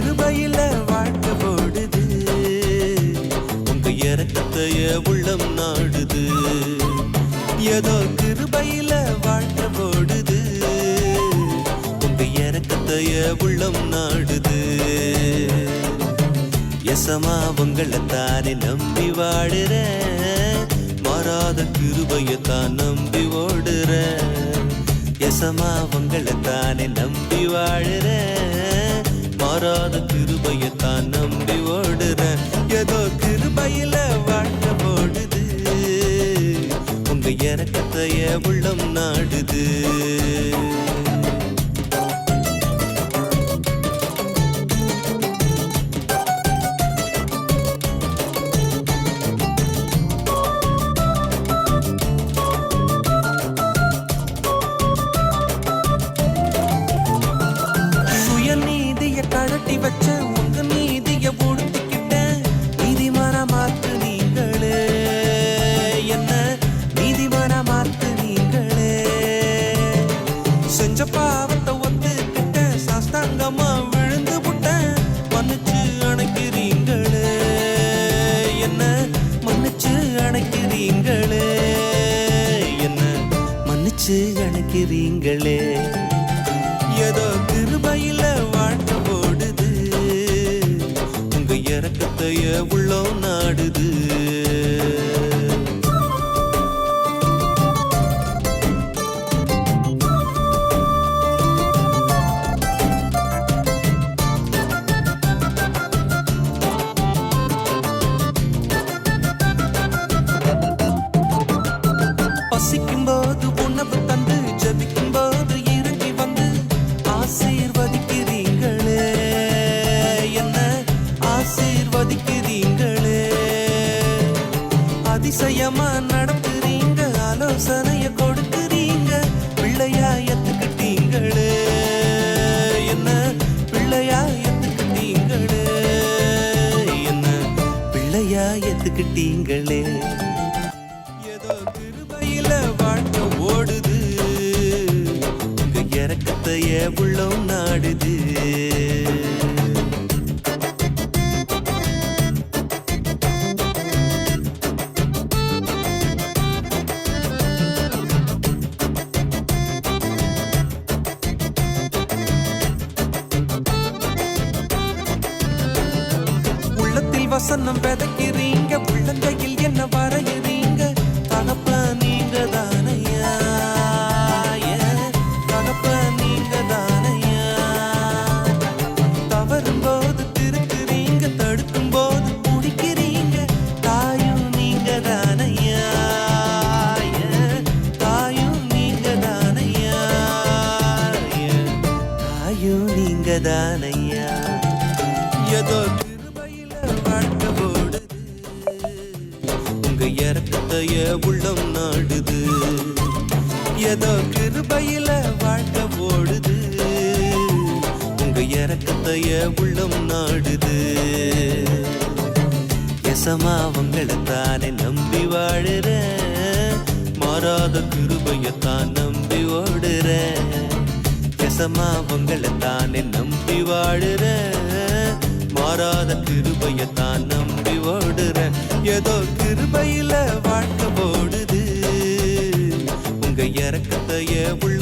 கிருபையில வாழ்க்கை போடுது. உங்க இறக்கத்தைய உள்ளம் நாடுது. ஏதோ கிருபையில வாழ்க்கை போடுது. உங்க இறக்கத்தைய உள்ளம் நாடுது. எசமா உங்களை தானே நம்பி வாடுற மாறாத கிருபையத்தான் நம்பி ஓடுற எசமா உங்களை தானே நம்பி வாழுற மாறாத கிருபையத்தான் நம்பி ஓடுற மன்னிச்சு அணைக்கிறீங்களே அதிசயமா நடத்துறீங்க ஆலோசனைய கொடுக்குறீங்க. பிள்ளையா எத்துக்கிட்டீங்களே என்ன? பிள்ளையா எத்துக்கிட்டீங்களே என்ன? பிள்ளையா எத்துக்கிட்டீங்களே ஏதோ கிருபையில வாழ்க்கை ஓடுது. உங்க இறக்கத்தைய வசனம் விதைக்கிறீங்க. உள்ளங்கையில் என்ன வரைகிறீங்க தகப்ப நீங்க தானையா தகப்ப நீங்க தானையா தவறும் போது திருத்துறீங்க தடுக்கும் போது பிடிக்கிறீங்க தாயும் நீங்க தானையா தாயும் நீங்க தானையா தாயும் நீங்க தானையா ஏதோ இறக்கத்தைய உள்ளம் நாடுது. ஏதோ கிருபையில வாழ்க்கை ஓடுது. உங்க இறக்கத்தைய உள்ளம் நாடுது. எசமா அவங்களை தானே நம்பி வாழுற மாறாத கிருபையத்தான் நம்பி ஓடுற எசமா அவங்களை தானே நம்பி வாழுற மாறாத கிருபையத்தான் நம்பி ஓடுற. ஏதோ கிருபையில வாழ்க்கை போடுது உங்க இறக்கத்தைய உள்ள